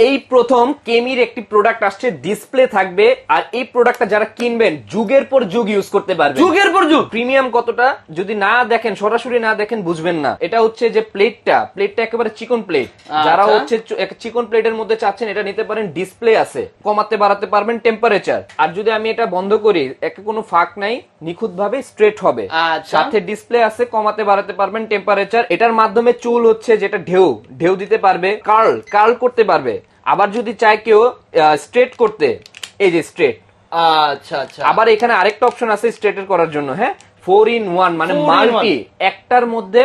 এই প্রথম কেমির একটি প্রোডাক্ট আসছে ডিসপ্লে থাকবে আর এই প্রোডাক্টটা যারা কিনবেন যুগের পর যুগ ইউজ করতে পারবে যুগের পর যুগ! প্রিমিয়াম কতটা? যদি না দেখেন সরাসরি না দেখেন বুঝবেন না। এটা হচ্ছে যে প্লেটটা প্লেটটা একেবারে চিকন প্লেট আচ্ছা। যারা হচ্ছে চিকন প্লেটের মধ্যে চাচ্ছেন এটা নিতে পারেন ডিসপ্লে আছে। কমাতে বাড়াতে পারবেন টেম্পারেচার আর যদি আমি এটা বন্ধ করি একে কোনো ফাঁক নাই নিখুঁত ভাবে স্ট্রেট হবে। আচ্ছা। সাথে ডিসপ্লে আছে কমাতে বাড়াতে পারবেন টেম্পারেচার এটার মাধ্যমে চুল হচ্ছে যেটা ঢেউ। ঢেউ দিতে পারবে কার্ল কার্ল করতে পারবে। আবার যদি চায় কেউ স্ট্রেট করতে এই যে স্ট্রেট আচ্ছা আচ্ছা। আবার এখানে আরেকটা অপশন আছে স্ট্রেটের করার জন্য হ্যাঁ? ফোর ইন ওয়ান মানে মাল্টি একটার মধ্যে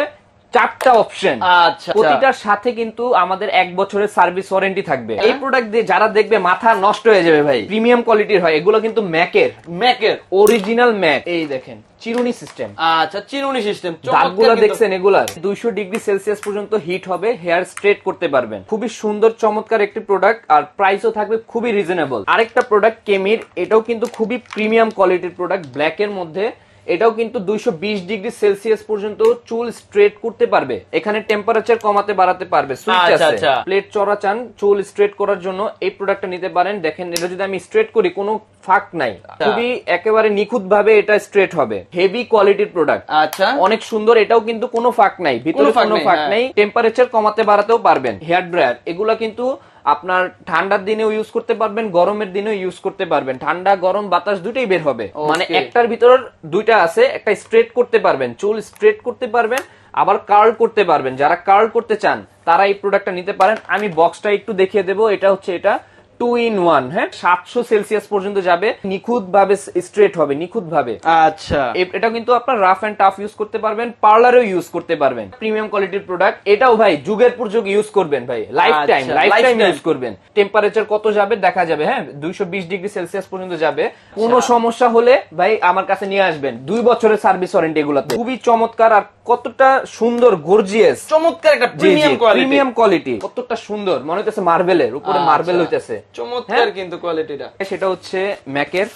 চারটা অপশন আচ্ছা প্রতিটার সাথে কিন্তু আমাদের এক বছরের সার্ভিস ওয়ারেন্টি থাকবে। এই প্রোডাক্ট দিয়ে যারা দেখবে মাথা নষ্ট হয়ে যাবে ভাই প্রিমিয়াম কোয়ালিটির হয় এগুলো কিন্তু ম্যাকের ম্যাকের অরিজিনাল ম্যাক এই দেখেন চিরুনি সিস্টেম আচ্ছা চিরুনি সিস্টেম দাগগুলো দেখছেন এগুলার। দুইশো ডিগ্রি সেলসিয়াস পর্যন্ত হিট হবে হেয়ার স্ট্রেট করতে পারবেন। খুবই সুন্দর চমৎকার একটি প্রোডাক্ট আর প্রাইসও থাকবে খুবই রিজনেবল আরেকটা প্রোডাক্ট কেমির এটাও কিন্তু খুবই প্রিমিয়াম কোয়ালিটির প্রোডাক্ট ব্ল্যাক এর মধ্যে এটাও কিন্তু দুইশো বিশ ডিগ্রি সেলসিয়াস পর্যন্ত চুল স্ট্রেট করতে পারবে। এখানে টেম্পারেচার কমাতে বাড়াতে পারবে। সুইচ আচ্ছা, আছে। আচ্ছা। প্লেট চড়া চান চুল স্ট্রেট করার জন্য এই প্রোডাক্টটা নিতে পারেন। দেখেন এটা যদি আমি স্ট্রেট করি কোনো ফাঁক নাই। খুবই একেবারে নিখুঁত ভাবে এটা স্ট্রেট হবে। হেভি কোয়ালিটির প্রোডাক্ট আচ্ছা। অনেক সুন্দর এটাও কিন্তু কোনো ফাঁক নাই। ভিতরে কোনো ফাঁক কোনো নেই, ফাঁক হ্যাঁ। নেই। টেম্পারেচার কমাতে বাড়াতেও পারবেন। হেয়ার ড্রায়ার এগুলা কিন্তু আপনার ঠান্ডার দিনেও ইউজ করতে পারবেন গরমের দিনেও ইউজ করতে পারবেন। ঠান্ডা গরম বাতাস দুটোই বের হবে। মানে একটার ভিতর দুইটা আছে একটা স্ট্রেট করতে পারবেন চুল স্ট্রেট করতে পারবেন আবার কার্ল করতে পারবেন। যারা কার্ল করতে চান তারা এই প্রোডাক্টটা নিতে পারেন। আমি বক্সটা একটু দেখিয়ে দেবো এটা হচ্ছে এটা। টু ইন ওয়ান হ্যাঁ? সাতশো সেলসিয়াস পর্যন্ত যাবে নিখুঁত ভাবে স্ট্রেট হবে নিখুঁত ভাবে আচ্ছা এটা কিন্তু আপনার রাফ এন্ড টাফ ইউজ করতে পারবেন পার্লারেও ইউজ করতে পারবেন। প্রিমিয়াম কোয়ালিটির প্রোডাক্ট এটাও ভাই যুগের পর যুগ ইউজ করবেন ভাই লাইফ টাইম আচ্ছা, লাইফ টাইম ইউজ করবেন। টেম্পারেচার কত যাবে দেখা যাবে হ্যাঁ? দুইশো বিশ ডিগ্রি সেলসিয়াস পর্যন্ত যাবে। কোনো সমস্যা হলে ভাই আমার কাছে নিয়ে আসবেন দুই বছরের সার্ভিস ওয়ারেন্টি এগুলোতে। খুবই চমৎকার আর কতটা সুন্দর গর্জিয়াস চমৎকার একটা প্রিমিয়াম কোয়ালিটি প্রিমিয়াম কোয়ালিটি কতটা সুন্দর। মনে হইতেছে মার্বেলের উপরে মার্বেল হইতেছে। চমৎকার হ্যাঁ? কিন্তু কোয়ালিটিটা সেটা হচ্ছে ম্যাকের।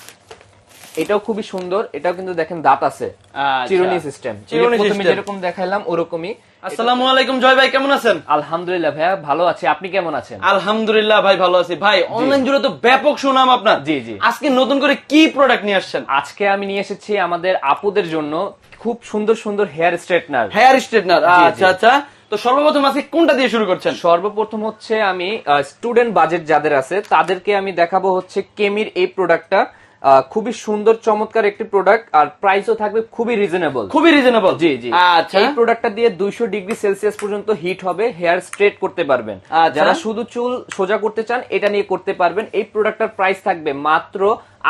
এটাও খুবই সুন্দর। এটাও কিন্তু দেখেন দাঁত আছে। আচ্ছা। চিরুনি সিস্টেম চিরুনি প্রথমে system। যেরকম দেখাইলাম ওরকমই। আসসালামু আলাইকুম জয় ভাই কেমন আছেন? আলহামদুলিল্লাহ ভাইয়া ভালো আছি। আপনি কেমন আছেন? আলহামদুলিল্লাহ ভাই ভালো আছি। ভাই অনলাইন জুড়ে তো ব্যাপক সুনাম আপনার। জি, জি। আজকে নতুন করে কি প্রোডাক্ট নিয়ে আসছেন? আজকে আমি নিয়ে এসেছি আমাদের আপুদের জন্য খুব সুন্দর সুন্দর হেয়ার স্ট্রেটনার হেয়ার স্ট্রেটনার। আচ্ছা আচ্ছা। তো সর্বপ্রথম আজকে কোনটা দিয়ে শুরু করছেন? সর্বপ্রথম হচ্ছে আমি স্টুডেন্ট বাজেট যাদের আছে তাদেরকে আমি দেখাবো হচ্ছে কেমির এই প্রোডাক্টটা খুবই সুন্দর চমৎকার একটি প্রোডাক্ট আর প্রাইসও থাকবে খুবই রিজনেবল খুবই রিজনেবল জি জি। আচ্ছা। এই প্রোডাক্টটা দিয়ে দুইশো ডিগ্রি সেলসিয়াস পর্যন্ত হিট হবে হেয়ার স্ট্রেট করতে পারবেন। আচ্ছা। যারা শুধু চুল সোজা করতে চান এটা নিয়ে করতে পারবেন। এই প্রোডাক্টটার প্রাইস থাকবে মাত্র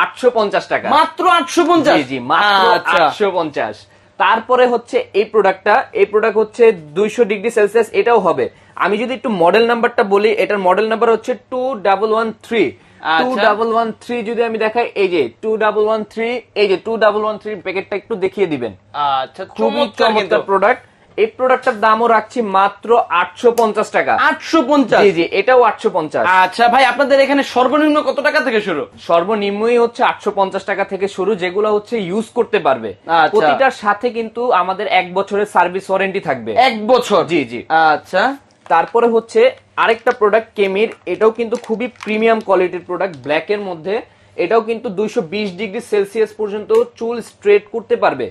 আটশো পঞ্চাশ টাকা। মাত্র আটশো পঞ্চাশ? জি জি মাত্র আচ্ছা। আটশো পঞ্চাশ। তারপরে হচ্ছে এই প্রোডাক্টটা এই প্রোডাক্ট হচ্ছে দুইশো ডিগ্রি সেলসিয়াস এটাও হবে। আমি যদি একটু মডেল নাম্বারটা বলি এটার মডেল নাম্বার হচ্ছে two double one three two. Double one three যদি আমি দেখাই এই যে টু ডাবল ওয়ান থ্রি এই যে টু ডাবল ওয়ান থ্রি প্যাকেটটা একটু দেখিয়ে দিবেন। আচ্ছা খুবই চমৎকার প্রোডাক্ট এই প্রোডাক্টটার দামও রাখছি মাত্র আটশো পঞ্চাশ টাকা। আটশো পঞ্চাশ? জি জি এটাও আটশো পঞ্চাশ। আচ্ছা ভাই আপনাদের এখানে সর্বনিম্ন কত টাকা থেকে শুরু? সর্বনিম্নই হচ্ছে আটশো পঞ্চাশ টাকা থেকে শুরু যেগুলো হচ্ছে ইউজ করতে পারবে। আচ্ছা। প্রতিটার সাথে কিন্তু আমাদের এক বছরের সার্ভিস ওয়ারেন্টি থাকবে। এক বছর? জি জি। আচ্ছা। তারপরে হচ্ছে আরেকটা প্রোডাক্ট কেমির এটাও কিন্তু খুবই প্রিমিয়াম কোয়ালিটির প্রোডাক্ট ব্ল্যাক এর মধ্যে। এটাও কিন্তু দুইশো বিশ ডিগ্রি সেলসিয়াস পর্যন্ত চুল স্ট্রেট করতে পারবে।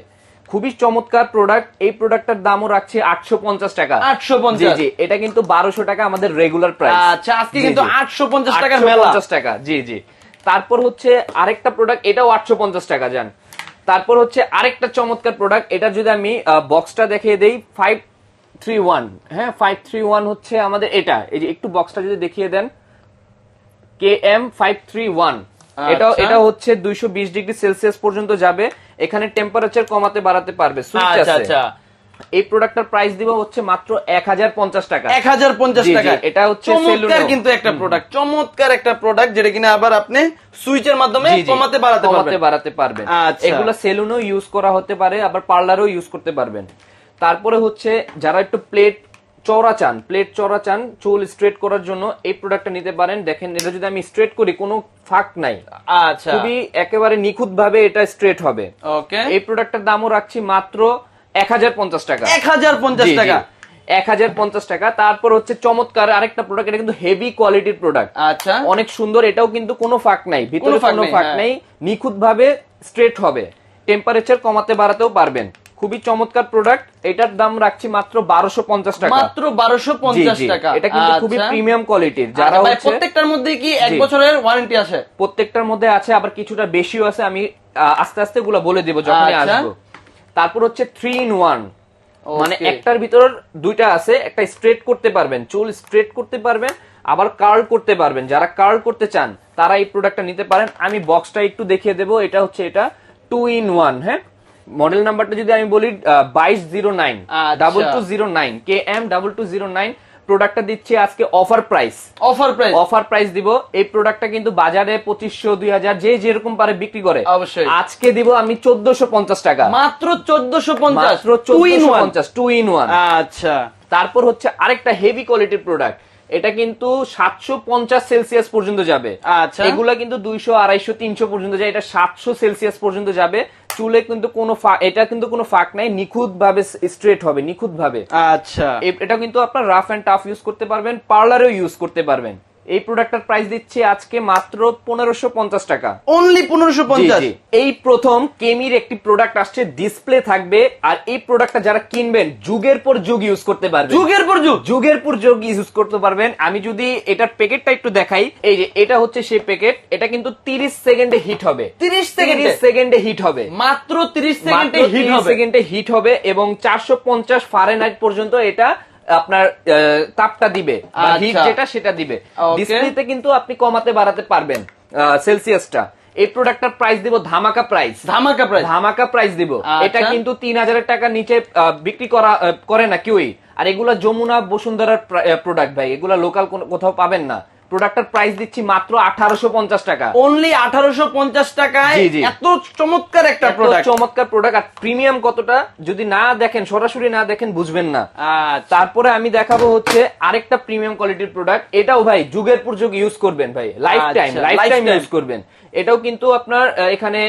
খুবই চমৎকার প্রোডাক্ট এই প্রোডাক্টটার দামও রাখছে আটশো পঞ্চাশ টাকা। 850 জি জি। এটা কিন্তু বারোশো টাকা আমাদের রেগুলার প্রাইস আচ্ছা আজকে কিন্তু আটশো পঞ্চাশ মেলা। পঞ্চাশ টাকা জি জি। তারপর হচ্ছে আরেকটা প্রোডাক্ট এটাও আটশো পঞ্চাশ টাকা যান তারপর হচ্ছে আরেকটা চমৎকার প্রোডাক্ট এটা যদি আমি বক্সটা দেখিয়ে দেই ফাইভ থ্রি ওয়ান হ্যাঁ ফাইভ থ্রি ওয়ান হচ্ছে আমাদের এটা। এই যে একটু বক্সটা যদি দেখিয়ে দেন K M five three one আচ্ছা। এটা হচ্ছে দুইশো বিশ ডিগ্রি সেলসিয়াস পর্যন্ত যাবে। এখানে টেম্পারেচার কমাতে বাড়াতে পারবে। সুইচ আচ্ছা আছে। আচ্ছা। এই প্রোডাক্টটার প্রাইস দিব হচ্ছে মাত্র এক হাজার পঞ্চাশ টাকা। এক হাজার পঞ্চাশ টাকা। এটা হচ্ছে চমৎকার। কিন্তু একটা প্রোডাক্ট চমৎকার একটা প্রোডাক্ট যেটা কিনা আবার আপনি সুইচের মাধ্যমে কমাতে বাড়াতে কমাতে বাড়াতে পারবেন। আচ্ছা। এগুলো সেলুনও ইউজ করা হতে পারে আবার পার্লারও ইউজ করতে পারবেন। তারপরে হচ্ছে যারা একটু প্লেট চওড়া চান প্লেট চওড়া চান চুল স্ট্রেট করার জন্য এই প্রোডাক্টটা নিতে পারেন। দেখেন এটা যদি আমি স্ট্রেট করি কোনো ফাঁক নাই। আচ্ছা। খুবই একেবারে নিখুঁত ভাবে এটা স্ট্রেট হবে। ওকে এই প্রোডাক্টটার দামও রাখছি মাত্র এক হাজার পঞ্চাশ টাকা। এক হাজার পঞ্চাশ। টাকা। এক হাজার পঞ্চাশ টাকা। তারপর হচ্ছে চমৎকার আরেকটা প্রোডাক্ট এটা কিন্তু হেভি কোয়ালিটির প্রোডাক্ট আচ্ছা। অনেক সুন্দর এটাও কিন্তু কোনো ফাঁক নাই। ভিতরে কোনো ফাঁক হ্যাঁ। নেই। নিখুঁত ভাবে স্ট্রেট হবে। টেম্পারেচার কমাতে বাড়াতেও পারবেন। খুবই চমৎকার প্রোডাক্ট এটার দাম রাখছি মাত্র বারোশো পঞ্চাশ টাকা। মাত্র বারোশো পঞ্চাশ টাকা। এটা কিন্তু খুবই আচ্ছা। প্রিমিয়াম কোয়ালিটির যারা আচ্ছা, ভাই, হচ্ছে প্রত্যেকটার মধ্যে কি এক বছরের ওয়ারেন্টি আছে? প্রত্যেকটার মধ্যে আছে আবার কিছুটা বেশিও আছে। আমি আস্তে আস্তে গুলো বলে দিব যখনই আচ্ছা। আসব। তারপর হচ্ছে থ্রি ইন ওয়ান মানে একটার ভিতর দুইটা আছে একটা স্ট্রেট করতে পারবেন চুল স্ট্রেট করতে পারবেন আবার কার্ল করতে পারবেন। যারা কার্ল করতে চান তারা এই প্রোডাক্টটা নিতে পারেন। আমি বক্সটা একটু দেখিয়ে দেবো। এটা হচ্ছে এটা টু ইন ওয়ান হ্যাঁ? মডেল নাম্বারটা যদি আমি বলি বাইশ zero nine. Double two zero nine K M double two zero nine প্রোডাক্টটা দিচ্ছি আজকে offer price offer price offer price দিব। এই প্রোডাক্টটা কিন্তু বাজারে পঁচিশশো দুই হাজার যে যেরকম পারে বিক্রি করে। অবশ্যই। আজকে দিব আমি চোদ্দশো পঞ্চাশ টাকা। মাত্র চোদ্দশো পঞ্চাশ। চোদ্দশো পঞ্চাশ টু ইন ওয়ান আচ্ছা। তারপর হচ্ছে আরেকটা হেভি কোয়ালিটির প্রোডাক্ট এটা কিন্তু সাতশো পঞ্চাশ সেলসিয়াস পর্যন্ত যাবে। আচ্ছা। এগুলা কিন্তু দুইশো আড়াইশো তিনশো পর্যন্ত যায়। এটা সাতশো সেলসিয়াস পর্যন্ত যাবে। চুলে কিন্তু কোনো এটা কিন্তু কোনো ফাঁক নাই নিখুঁত ভাবে স্ট্রেট হবে নিখুঁত ভাবে আচ্ছা এটা কিন্তু আপনার রাফ এন্ড টাফ ইউজ করতে পারবেন পার্লারেও ইউজ করতে পারবেন। এই প্রোডাক্টটার প্রাইস দিচ্ছি আজকে মাত্র পনেরোশো পঞ্চাশ টাকা। অনলি পনেরোশো পঞ্চাশ। এই প্রথম কেমির একটি প্রোডাক্ট আসছে ডিসপ্লে থাকবে আর এই প্রোডাক্টটা যারা কিনবেন যুগের পর যুগ ইউজ করতে পারবেন। যুগের পর যুগ। যুগের পর যুগ ইউজ করতে পারবেন। আমি যদি এটার প্যাকেটটা একটু দেখাই এই যে এটা হচ্ছে সেই প্যাকেট এটা কিন্তু তিরিশ সেকেন্ডে হিট হবে। 30 সেকেন্ডে? সেকেন্ডে হিট হবে। মাত্র তিরিশ সেকেন্ডে হিট হবে। সেকেন্ডে হিট হবে এবং চারশো পঞ্চাশ ফারেনহাইট পর্যন্ত এটা আপনার তাপটা দিবে হিট আচ্ছা। যেটা সেটা দিবে। ডিসপ্লেতে কিন্তু আপনি কমাতে বাড়াতে পারবেন সেলসিয়াসটা এই প্রোডাক্টটার প্রাইস দিব ধামাকা প্রাইস ধামাকা প্রাইস ধামাকা প্রাইস দিব। আচ্ছা। এটা কিন্তু তিন হাজারের টাকা নিচে বিক্রি করা করে না কেউই। আর এগুলা যমুনা বসুন্ধরার প্রোডাক্ট ভাই। এগুলা লোকাল কোথাও পাবেন না। প্রোডাক্টের প্রাইস দিচ্ছি মাত্র আঠারোশো পঞ্চাশ টাকা। অনলি আঠারোশো পঞ্চাশ টাকায়। এত চমৎকার একটা প্রোডাক্ট চমৎকার প্রোডাক্ট আর প্রিমিয়াম কতটা? যদি না দেখেন সরাসরি না দেখেন বুঝবেন না। আচ্ছা। তারপরে আমি দেখাবো হচ্ছে আরেকটা প্রিমিয়াম কোয়ালিটির প্রোডাক্ট এটাও ভাই যুগের পর যুগ ইউজ করবেন ভাই। Life time life time use করবেন। এটাও কিন্তু আপনার এখানে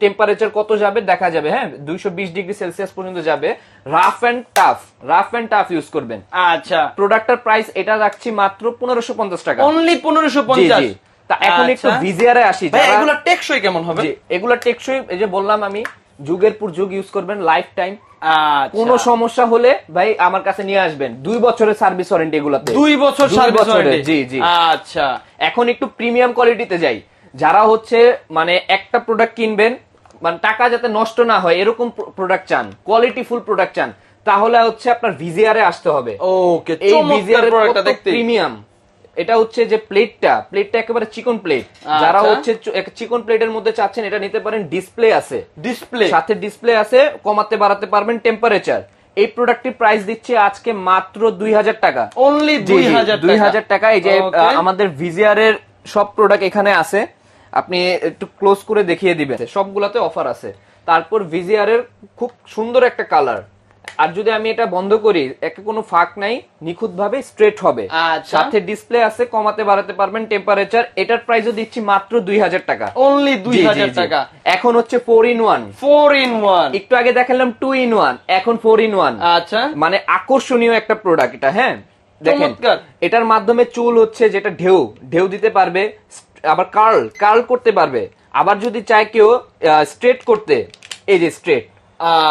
টেম্পারেচার কত যাবে দেখা যাবে হ্যাঁ? দুইশো বিশ ডিগ্রি সেলসিয়াস পর্যন্ত যাবে। Rough and tough rough and tough use করবেন। আচ্ছা। প্রোডাক্টের প্রাইস এটা রাখছি মাত্র পনেরোশো পঞ্চাশ টাকা। অনলি পনেরোশো পঞ্চাশ। তা এখন একটু আচ্ছা। ভিজিয়ারে আসি এগুলো টেকসই কেমন হবে? এগুলা টেকসই এই যে বললাম আমি যুগের পর যুগ ইউজ করবেন লাইফ টাইম আচ্ছা। কোনো সমস্যা হলে ভাই আমার কাছে নিয়ে আসবেন। দুই বছরের সার্ভিস ওয়ারেন্টি এগুলাতে। দুই বছর সার্ভিস ওয়ারেন্টি জি জি। আচ্ছা। এখন একটু প্রিমিয়াম কোয়ালিটিতে যাই। যারা হচ্ছে মানে একটা প্রোডাক্ট কিনবেন মানে টাকা যাতে নষ্ট না হয় এরকম প্রোডাক্ট চান কোয়ালিটি ফুল প্রোডাক্ট চান তাহলে হচ্ছে আপনার ভিজিআরে আসতে হবে। ওকে এই ভিজিআর প্রোডাক্টটা দেখতে। প্রিমিয়াম এটা হচ্ছে যে প্লেটটা প্লেটটা একেবারে চিকন প্লেট যারা আচ্ছা। হচ্ছে চিকন প্লেটের মধ্যে চাচ্ছেন এটা নিতে পারেন ডিসপ্লে আছে। ডিসপ্লে সাথে ডিসপ্লে আছে কমাতে বাড়াতে পারবেন টেম্পারেচার এই প্রোডাক্টটির প্রাইস দিচ্ছে আজকে মাত্র দুই হাজার টাকা। অনলি দুই হাজার দুই হাজার টাকা। এই যে আমাদের ভিজিআর এর সব প্রোডাক্ট এখানে আছে। আপনি একটু ক্লোজ করে দেখিয়ে দিবেন। সবগুলাতে অফার আছে। তারপর ভিজিআর এর খুব সুন্দর একটা কালার আর যদি আমি এটা বন্ধ করি একে কোনো ফাঁক নাই নিখুঁত ভাবে স্ট্রেট হবে। আচ্ছা। সাথে ডিসপ্লে আছে কমাতে বাড়াতে পারবেন টেম্পারেচার এটার প্রাইসও দিচ্ছি মাত্র দুই হাজার টাকা। অনলি দুই হাজার টাকা। এখন হচ্ছে four in one four in one একটু আগে দেখালাম টু ইন ওয়ান এখন ফোর ইন ওয়ান আচ্ছা। মানে আকর্ষণীয় একটা প্রোডাক্ট এটা হ্যাঁ? দেখেন। এটার মাধ্যমে চুল হচ্ছে যেটা ঢেউ। ঢেউ দিতে পারবে আবার কার্ল কার্ল করতে পারবে। আবার যদি চায় কেউ স্ট্রেট করতে এই যে স্ট্রেট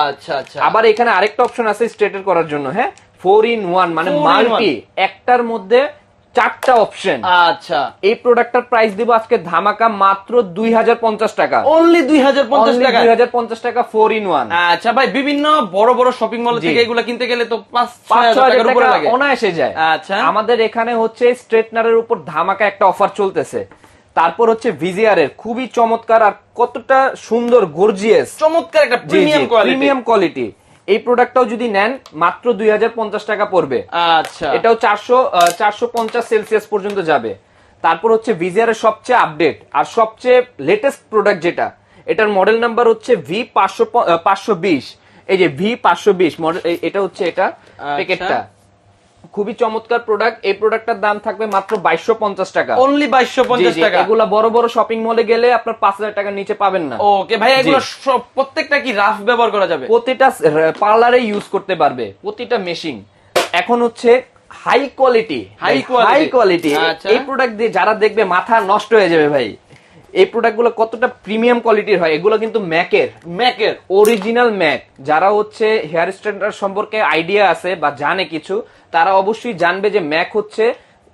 আচ্ছা আচ্ছা। আবার এখানে আরেকটা অপশন আছে স্ট্রেটের করার জন্য হ্যাঁ? ফোর ইন ওয়ান মানে মাল্টি একটার মধ্যে চারটা অপশন আচ্ছা। এই প্রোডাক্টটার প্রাইস দিব আজকে ধামাকা মাত্র দুই হাজার পঞ্চাশ টাকা। অনলি দুই হাজার পঞ্চাশ টাকা? দুই হাজার পঞ্চাশ টাকা ফোর ইন ওয়ান আচ্ছা ভাই বিভিন্ন বড় বড় শপিং মল। থেকে এগুলো কিনতে গেলে তো পাঁচ পাঁচ হাজার টাকা অনায়াসে যায়। আচ্ছা। আমাদের এখানে হচ্ছে স্ট্রেটনারের উপর ধামাকা একটা অফার চলতেছে। তারপর হচ্ছে ভিজিআর এর। খুবই চমৎকার আর কতটা সুন্দর গর্জিয়াস চমৎকার একটা প্রিমিয়াম কোয়ালিটি প্রিমিয়াম কোয়ালিটি এই প্রোডাক্টটাও যদি নেন মাত্র দুই টাকা পড়বে। আচ্ছা। এটাও চারশো চারশো পঞ্চাশ সেলসিয়াস পর্যন্ত যাবে। তারপর হচ্ছে ভিজিআর এর সবচেয়ে আপডেট আর সবচেয়ে লেটেস্ট প্রোডাক্ট যেটা এটার মডেল নাম্বার হচ্ছে ভি পাঁচশো পাঁচশো বিশ। এই যে ভি পাঁচশো বিশ মডেল এটা হচ্ছে এটা আচ্ছা। প্যাকেটটা খুবই চমৎকার প্রোডাক্ট এই প্রোডাক্টটার দাম থাকবে মাত্র বাইশশো পঞ্চাশ টাকা। অনলি বাইশশো পঞ্চাশ টাকা? এগুলা বড় বড় শপিং মলে গেলে আপনার পাঁচ হাজার টাকার নিচে পাবেন না। ওকে ভাই এগুলো সব প্রত্যেকটা কি রাফ ব্যবহার করা যাবে? প্রতিটা পার্লারে ইউজ করতে পারবে প্রতিটা মেশিন এখন হচ্ছে হাই কোয়ালিটি। High quality. এই প্রোডাক্ট দিয়ে যারা দেখবে মাথা নষ্ট হয়ে যাবে ভাই। এই প্রোডাক্টগুলো কতটা প্রিমিয়াম কোয়ালিটির হয়, এগুলো কিন্তু ম্যাকের ম্যাকের অরিজিনাল ম্যাক। যারা হচ্ছে হেয়ার স্ট্যান্ডার্ড সম্পর্কে আইডিয়া আছে বা জানে কিছু, তারা অবশ্যই জানবে যে ম্যাক হচ্ছে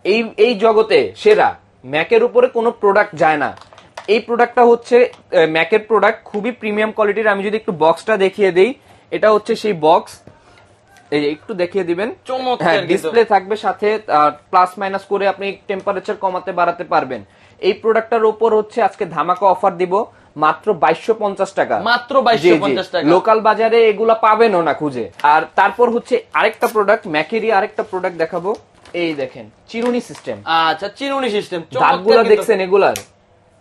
এই এই জগতে সেরা। ম্যাকের উপরে কোনো প্রোডাক্ট যায় না। এই প্রোডাক্টটা হচ্ছে ম্যাকের প্রোডাক্ট খুবই প্রিমিয়াম কোয়ালিটির আমি যদি একটু বক্সটা দেখিয়ে দিই, এটা হচ্ছে সেই বক্স এই একটু দেখিয়ে দিবেন। চমৎকার হ্যাঁ ডিসপ্লে থাকবে সাথে প্লাস মাইনাস করে আপনি টেম্পারেচার কমাতে বাড়াতে পারবেন। এই প্রোডাক্টটার উপর হচ্ছে আজকে ধামাকা অফার দিব মাত্র বাইশশো পঞ্চাশ টাকা। মাত্র 2250 টাকা। লোকাল বাজারে এগুলা পাবেনও না খুঁজে। আর তারপর হচ্ছে আরেকটা প্রোডাক্ট ম্যাকেরই আরেকটা প্রোডাক্ট দেখাবো। এই দেখেন চিরুনি সিস্টেম আচ্ছা চিরুনি সিস্টেম দাগগুলা দেখছেন এগুলার?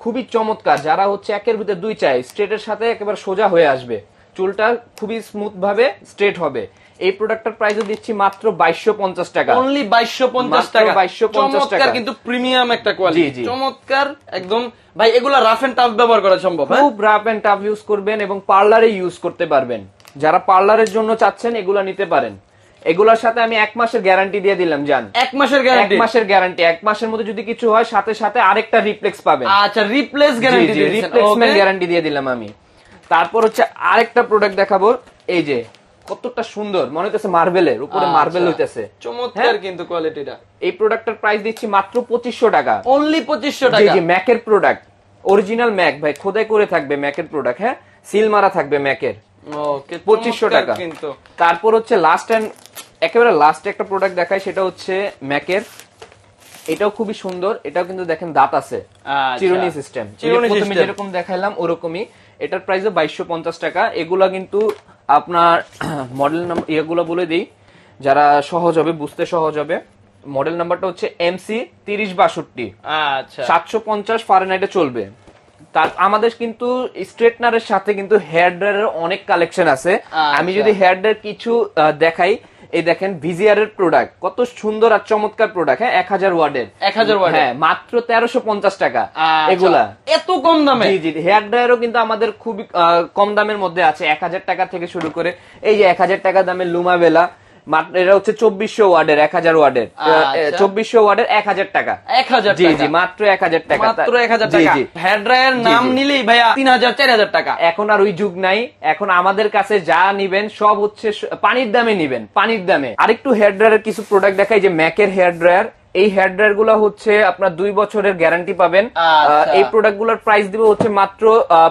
খুবই চমৎকার। যারা হচ্ছে একের ভিতরে দুই চাই স্ট্রেটের সাথে একেবারে সোজা হয়ে আসবে। চুলটা খুবই স্মুথ ভাবে স্ট্রেট হবে। এই প্রোডাক্টটার প্রাইসও দিচ্ছি মাত্র বাইশশো পঞ্চাশ টাকা। অনলি বাইশশো পঞ্চাশ মাত্র টাকা। 2250 চমৎকার টাকা। কিন্তু প্রিমিয়াম একটা কোয়ালিটি চমৎকার একদম। ভাই এগুলা রাফ এন্ড টাফ ব্যবহার করা সম্ভব হ্যাঁ? খুব রাফ এন্ড টাফ ইউজ করবেন এবং পার্লারে ইউজ করতে পারবেন। যারা পার্লারের জন্য চাচ্ছেন এগুলা নিতে পারেন। এগুলোর সাথে আমি এক মাসের গ্যারান্টি দিয়ে দিলাম জান। এক মাসের গ্যারান্টি এক মাসের গ্যারান্টি এক মাসের মধ্যে যদি কিছু হয় সাথে সাথে আরেকটা রিপ্লেক্স পাবেন। আচ্ছা রিপ্লেস গ্যারান্টি রিপ্লেসমেন্ট গ্যারান্টি দিয়ে দিলাম আমি। তারপর হচ্ছে আরেকটা প্রোডাক্ট দেখাবো। এই যে কতটা সুন্দর। মনে হইতেছে মার্বেলের উপরে মার্বেল হইতেছে। আচ্ছা। চমৎকার হ্যাঁ? কিন্তু কোয়ালিটিটা এই প্রোডাক্টের প্রাইস দিচ্ছি মাত্র পঁচিশশো টাকা। অনলি পঁচিশশো টাকা। জি ম্যাকের প্রোডাক্ট অরিজিনাল ম্যাক ভাই খোদাই করে থাকবে ম্যাকের প্রোডাক্ট হ্যাঁ? সিল মারা থাকবে ম্যাকের ওকে পঁচিশশো টাকা। কিন্তু। তারপর হচ্ছে লাস্ট এন্ড একেবারে লাস্ট একটা প্রোডাক্ট দেখাই সেটা হচ্ছে ম্যাকের এটাও খুবই সুন্দর। এটাও কিন্তু দেখেন দাঁত আছে। আচ্ছা। চিরুনি সিস্টেম চিরুনি। যেরকম দেখাইলাম ওরকমই। এটার প্রাইসও বাইশশো পঞ্চাশ টাকা। এগুলা কিন্তু আপনার মডেল নাম্বার ইয়েগুলো বলে দিই। যারা সহজ হবে বুঝতে সহজ হবে। মডেল নাম্বারটা হচ্ছে এমসি তিরিশ বাষট্টি। আচ্ছা। সাতশো পঞ্চাশ ফারেনহাইটে চলবে। তার আমাদের কিন্তু স্ট্রেটনারের সাথে কিন্তু হেয়ার ড্রায়ারের অনেক কালেকশন আছে। আমি যদি হেয়ার ড্রায়ার কিছু দেখাই এই দেখেন ভিজিআর এর প্রোডাক্ট কত সুন্দর আর চমৎকার প্রোডাক্ট হ্যাঁ এক হাজার ওয়ার্ডের 1000 ওয়াটের। হ্যাঁ মাত্র তেরোশো পঞ্চাশ টাকা আচ্ছা। এগুলা এত কম দামে জি জি হেয়ার ড্রায়ারও কিন্তু আমাদের খুবই কম দামের মধ্যে আছে এক হাজার টাকা থেকে শুরু করে এই যে এক হাজার টাকা দামের লুমাবেলা এটা হচ্ছে চব্বিশশো ওয়ার্ডের এক হাজার ওয়ার্ডের। আচ্ছা। চব্বিশশো ওয়ার্ডের এক হাজার টাকা। এক হাজার জি জি মাত্র এক হাজার টাকা। মাত্র এক হাজার টাকা। হেয়ার ড্রায়ার নাম নিলেই ভাইয়া তিন হাজার চার হাজার টাকা। এখন আর ওই যুগ নাই। এখন আমাদের কাছে যা নিবেন সব হচ্ছে পানির দামে নিবেন পানির দামে। আরেকটু হেয়ার ড্রায়ারের কিছু প্রোডাক্ট দেখাই যে ম্যাকের হেয়ার ড্রায়ার এই হেয়ার ড্রায়ারগুলো হচ্ছে আপনার দুই বছরের গ্যারান্টি পাবেন। আচ্ছা। এই প্রোডাক্টগুলোর প্রাইস দিবে হচ্ছে মাত্র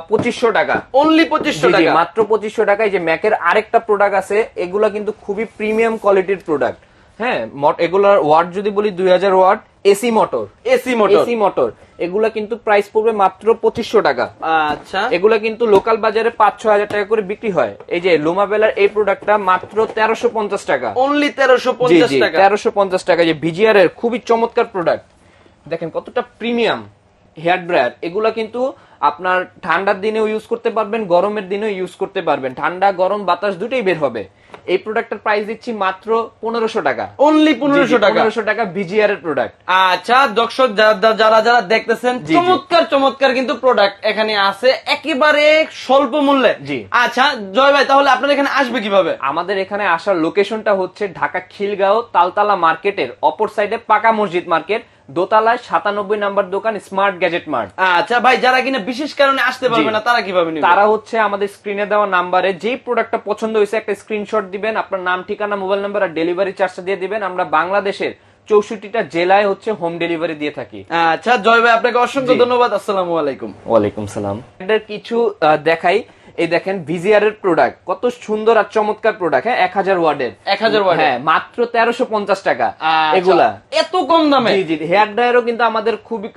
পঁচিশশো টাকা। অনলি পঁচিশশো টাকা? মাত্র পঁচিশশো টাকায় যে ম্যাকের আরেকটা প্রোডাক্ট আছে এগুলা কিন্তু খুবই প্রিমিয়াম কোয়ালিটির প্রোডাক্ট হ্যাঁ মট- এগুলার ওয়াট যদি বলি দুই হাজার watt AC motor. AC motor. AC motor. এগুলা কিন্তু প্রাইস পড়বে মাত্র পঁচিশশো টাকা। আচ্ছা। এগুলা কিন্তু লোকাল বাজারে পাঁচ ছ হাজার টাকা করে বিক্রি হয়। এই যে লুমাবেলার এই প্রোডাক্টটা মাত্র তেরোশো পঞ্চাশ টাকা। অনলি তেরোশো পঞ্চাশ টাকা। তেরোশো পঞ্চাশ টাকা। যে ভিজিআর এর খুবই চমৎকার প্রোডাক্ট দেখেন কতটা প্রিমিয়াম হেয়ার ড্রায়ার এগুলা কিন্তু আপনার ঠান্ডার দিনেও ইউজ করতে পারবেন গরমের দিনেও ইউজ করতে পারবেন। ঠান্ডা গরম বাতাস দুটোই বের হবে। এই প্রোডাক্টের প্রাইস দিচ্ছি মাত্র পনেরোশো টাকা। অনলি পনেরোশো টাকা? পনেরোশো টাকা ভিজিআর এর প্রোডাক্ট আচ্ছা দর্শক যারা যারা দেখতেছেন। চমৎকার চমৎকার কিন্তু প্রোডাক্ট এখানে আছে একেবারে স্বল্প মূল্যে। জি। আচ্ছা জয় ভাই তাহলে আপনার এখানে আসবে কীভাবে? আমাদের এখানে আসার লোকেশনটা হচ্ছে ঢাকা খিলগাঁও তালতালা মার্কেটের অপর সাইডে পাকা মসজিদ মার্কেট দোতলায় সাতানব্বই নাম্বার দোকান স্মার্ট গ্যাজেট মার্ট আচ্ছা ভাই যারা কিনা বিশেষ কারণে আসতে পারবে না তারা কীভাবে তারা হচ্ছে আমাদের স্ক্রিনে দেওয়া নাম্বারে যে প্রোডাক্টটা পছন্দ হয়েছে একটা স্ক্রিনশট দিবেন আপনার নাম ঠিকানা মোবাইল নাম্বার আর ডেলিভারি চার্জটা দিয়ে দিবেন। আমরা বাংলাদেশের চৌষট্টিটা জেলায় হচ্ছে হোম ডেলিভারি দিয়ে থাকি। আচ্ছা জয় ভাই আপনাকে অসংখ্য ধন্যবাদ আসসালামু আলাইকুম। ওয়ালাইকুম সালাম। কিছু দেখাই। এই দেখেন ভিজিআর এর প্রোডাক্ট কত সুন্দর আর চমৎকার প্রোডাক্ট হ্যাঁ? এক হাজার ওয়ার্ডের। 1000 ওয়াটের। হ্যাঁ মাত্র তেরোশো পঞ্চাশ টাকা। আচ্ছা, এগুলা। এত কম দামে? জি জি হেয়ার ড্রায়ারও কিন্তু আমাদের খুবই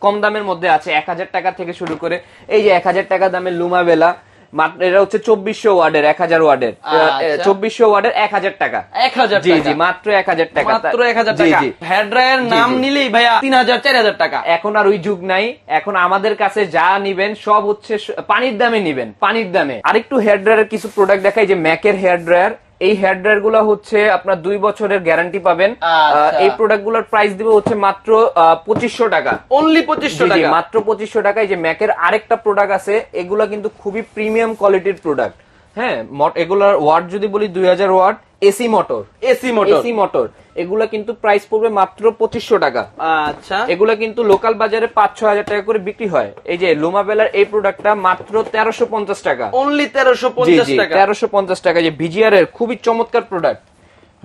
কম দামের মধ্যে আছে। এক হাজার টাকা থেকে শুরু করে এই যে এক হাজার টাকা দামের লুমাবেলা মাত্র এটা হচ্ছে চব্বিশশো ওয়ার্ডের এক হাজার ওয়ার্ডের। আচ্ছা। চব্বিশশো ওয়ার্ডের এক হাজার টাকা। এক হাজার জি জি মাত্র এক হাজার টাকা। মাত্র এক হাজার টাকা। হেয়ার ড্রায়ার নাম নিলেই ভাইয়া তিন হাজার চার হাজার টাকা। এখন আর ওই যুগ নাই। এখন আমাদের কাছে যা নিবেন সব হচ্ছে পানির দামে নিবেন পানির দামে। আরেকটু হেয়ার ড্রায়ারের কিছু প্রোডাক্ট দেখাই যে ম্যাকের হেয়ার ড্রায়ার এই হেয়ার ড্রায়ারগুলো হচ্ছে আপনার দুই বছরের গ্যারান্টি পাবেন। আচ্ছা। এই প্রোডাক্টগুলোর প্রাইস দিবে হচ্ছে মাত্র পঁচিশশো টাকা। অনলি পঁচিশশো টাকা। মাত্র পঁচিশশো টাকায় যে ম্যাকের আরেকটা প্রোডাক্ট আছে এগুলা কিন্তু খুবই প্রিমিয়াম কোয়ালিটির প্রোডাক্ট হ্যাঁ মট- এগুলার ওয়াট যদি বলি দুই হাজার watt AC motor. AC motor. AC motor. এগুলা কিন্তু প্রাইস পড়বে মাত্র পঁচিশশো টাকা। আচ্ছা। এগুলা কিন্তু লোকাল বাজারে পাঁচ ছ হাজার টাকা করে বিক্রি হয়। এই যে লোমাবেলার এই প্রোডাক্টটা মাত্র তেরোশো পঞ্চাশ টাকা। অনলি তেরোশো পঞ্চাশ টাকা। তেরোশো পঞ্চাশ টাকা। যে ভিজিআর এর খুবই চমৎকার প্রোডাক্ট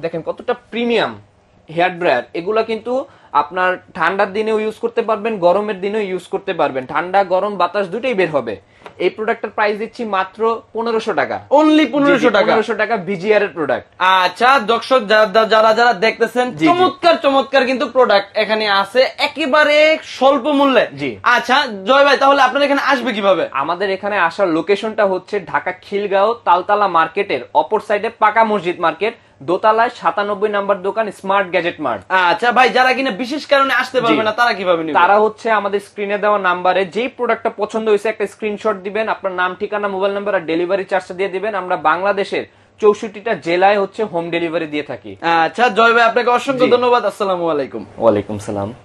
দেখেন কতটা প্রিমিয়াম হেয়ার ড্রায়ার এগুলা কিন্তু আপনার ঠান্ডার দিনেও ইউজ করতে পারবেন গরমের দিনেও ইউজ করতে পারবেন। ঠান্ডা গরম বাতাস দুটোই বের হবে। এই প্রোডাক্টের প্রাইস দিচ্ছি মাত্র পনেরোশো টাকা। অনলি পনেরোশো টাকা। পনেরোশো টাকা ভিজিআর এর প্রোডাক্ট আচ্ছা দর্শক যারা যারা দেখতেছেন। চমৎকার চমৎকার কিন্তু প্রোডাক্ট এখানে আছে একেবারে স্বল্প মূল্যে। জি। আচ্ছা জয় ভাই তাহলে আপনার এখানে আসবে কীভাবে? আমাদের এখানে আসার লোকেশনটা হচ্ছে ঢাকা খিলগাঁও তালতালা মার্কেটের অপর সাইডে পাকা মসজিদ মার্কেট দোতলায় সাতানব্বই নাম্বার দোকান স্মার্ট গ্যাজেট মার্ট আচ্ছা ভাই যারা কিনা বিশেষ কারণে আসতে পারবে না তারা কীভাবে তারা হচ্ছে আমাদের স্ক্রিনে দেওয়া নাম্বারে যেই প্রোডাক্টটা পছন্দ হয়েছে একটা স্ক্রিনশট দিবেন আপনার নাম ঠিকানা মোবাইল নাম্বার আর ডেলিভারি চার্জটা দিয়ে দিবেন। আমরা বাংলাদেশের চৌষট্টিটা জেলায় হচ্ছে হোম ডেলিভারি দিয়ে থাকি। আচ্ছা জয় ভাই আপনাকে অসংখ্য ধন্যবাদ আসসালামু আলাইকুম। ওয়ালাইকুম সালাম।